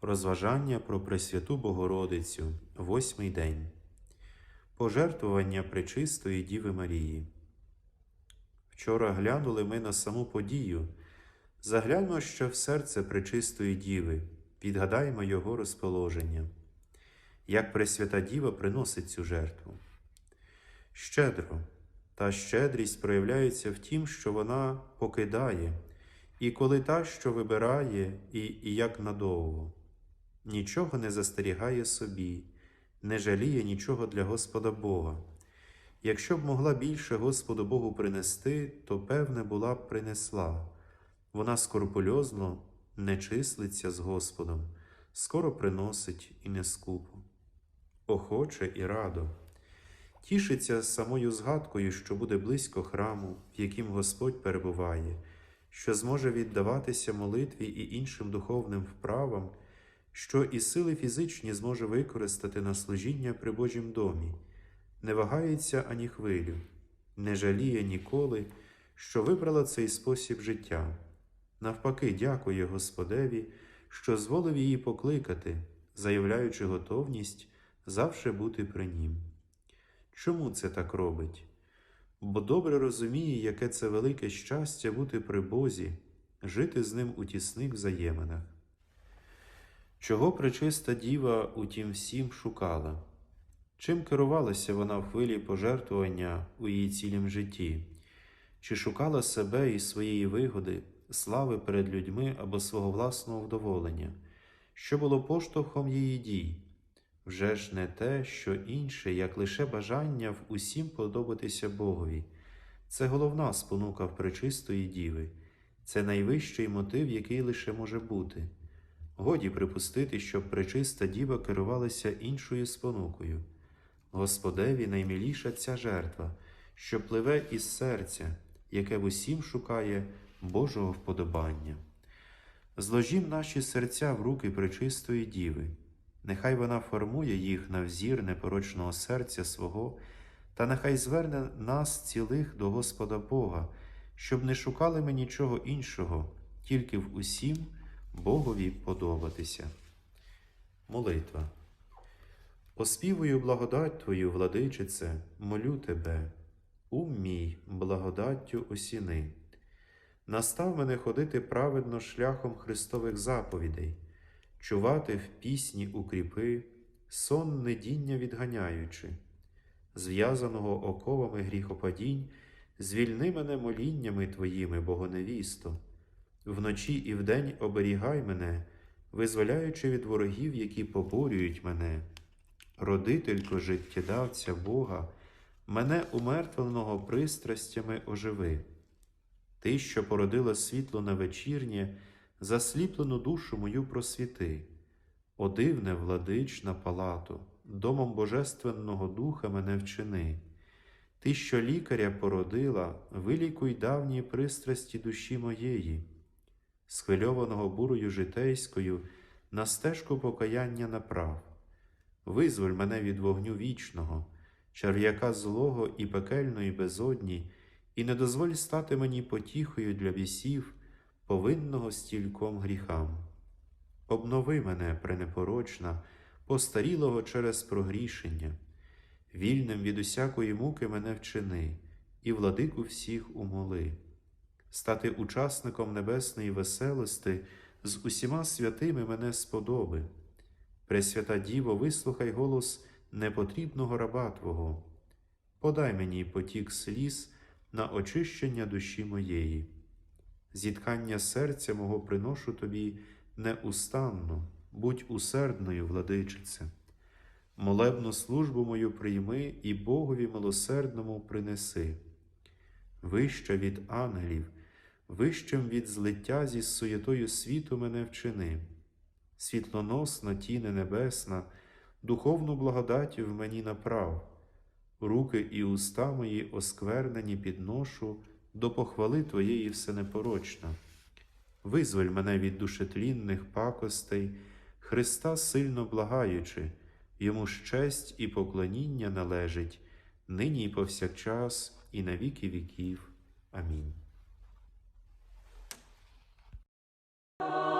Розважання про Пресвяту Богородицю, восьмий день. Пожертвування Пречистої Діви Марії. Вчора глянули ми на саму подію. Загляньмо ще в серце Пречистої Діви, відгадаймо його розположення, як Пресвята Діва приносить цю жертву. Щедро, та щедрість проявляється в тім, що вона покидає, і коли та, що вибирає, і, і як надовго нічого не застерігає собі, не жаліє нічого для Господа Бога. Якщо б могла більше Господу Богу принести, то певне була б принесла. Вона скорпульозно не числиться з Господом, скоро приносить і не скупо. Охоче і радо. Тішиться самою згадкою, що буде близько храму, в яким Господь перебуває, що зможе віддаватися молитві і іншим духовним вправам, що і сили фізичні зможе використати на служіння при Божім домі, не вагається ані хвилю, не жаліє ніколи, що вибрала цей спосіб життя. Навпаки, дякує Господеві, що зволив її покликати, заявляючи готовність завше бути при нім. Чому це так робить? Бо добре розуміє, яке це велике щастя бути при Бозі, жити з ним у тісних взаєминах. Чого пречиста діва у тім всім шукала? Чим керувалася вона в хвилі пожертвування у її цілім житті? Чи шукала себе і своєї вигоди, слави перед людьми або свого власного вдоволення, що було поштовхом її дій? Вже ж не те, що інше, як лише бажання в усім подобатися Богові. Це головна спонука в пречистої діви, це найвищий мотив, який лише може бути. Годі припустити, щоб пречиста діва керувалася іншою спонукою. Господеві наймиліша ця жертва, що пливе із серця, яке в усім шукає Божого вподобання. Зложім наші серця в руки пречистої діви, нехай вона формує їх на взір непорочного серця свого, та нехай зверне нас цілих до Господа Бога, щоб не шукали ми нічого іншого, тільки в усім Богові подобатися. Молитва. Оспівую благодать Твою, владичице, молю Тебе, ум мій благодаттю осіни. Настав мене ходити праведно шляхом Христових заповідей, чувати в пісні укріпи, сон недіння відганяючи, зв'язаного оковами гріхопадінь, звільни мене моліннями Твоїми, Богоневісто. Вночі і вдень оберігай мене, визволяючи від ворогів, які поборюють мене. Родителько життєдавця Бога, мене умертвленого пристрастями оживи. Ти, що породила світло на вечірнє, засліплену душу мою просвіти, О дивне владична палату, домом Божественного Духа мене вчини. Ти, що лікаря породила, вилікуй давні пристрасті душі моєї, схвильованого бурою житейською, на стежку покаяння направ. Визволь мене від вогню вічного, черв'яка злого і пекельної безодні, і не дозволь стати мені потіхою для бісів, повинного стільком гріхам. Обнови мене, пренепорочна, постарілого через прогрішення, вільним від усякої муки мене вчини, і владику всіх умоли, стати учасником небесної веселости з усіма святими мене сподоби. Пресвята Діво, вислухай голос непотрібного раба Твого, подай мені потік сліз на очищення душі моєї. Зіткання серця мого приношу тобі неустанно, будь усердною, владичице. Молебну службу мою прийми і Богові милосердному принеси. Вище від ангелів, вищим від злиття зі суєтою світу мене вчини світлоносна тіне небесна, духовну благодаті в мені направ, руки і уста мої осквернені підношу до похвали Твоєї всенепорочна. Визволь мене від душетлінних пакостей, Христа сильно благаючи, йому ж честь і поклоніння належить, нині і повсякчас, і на віки віків. Амінь. Oh.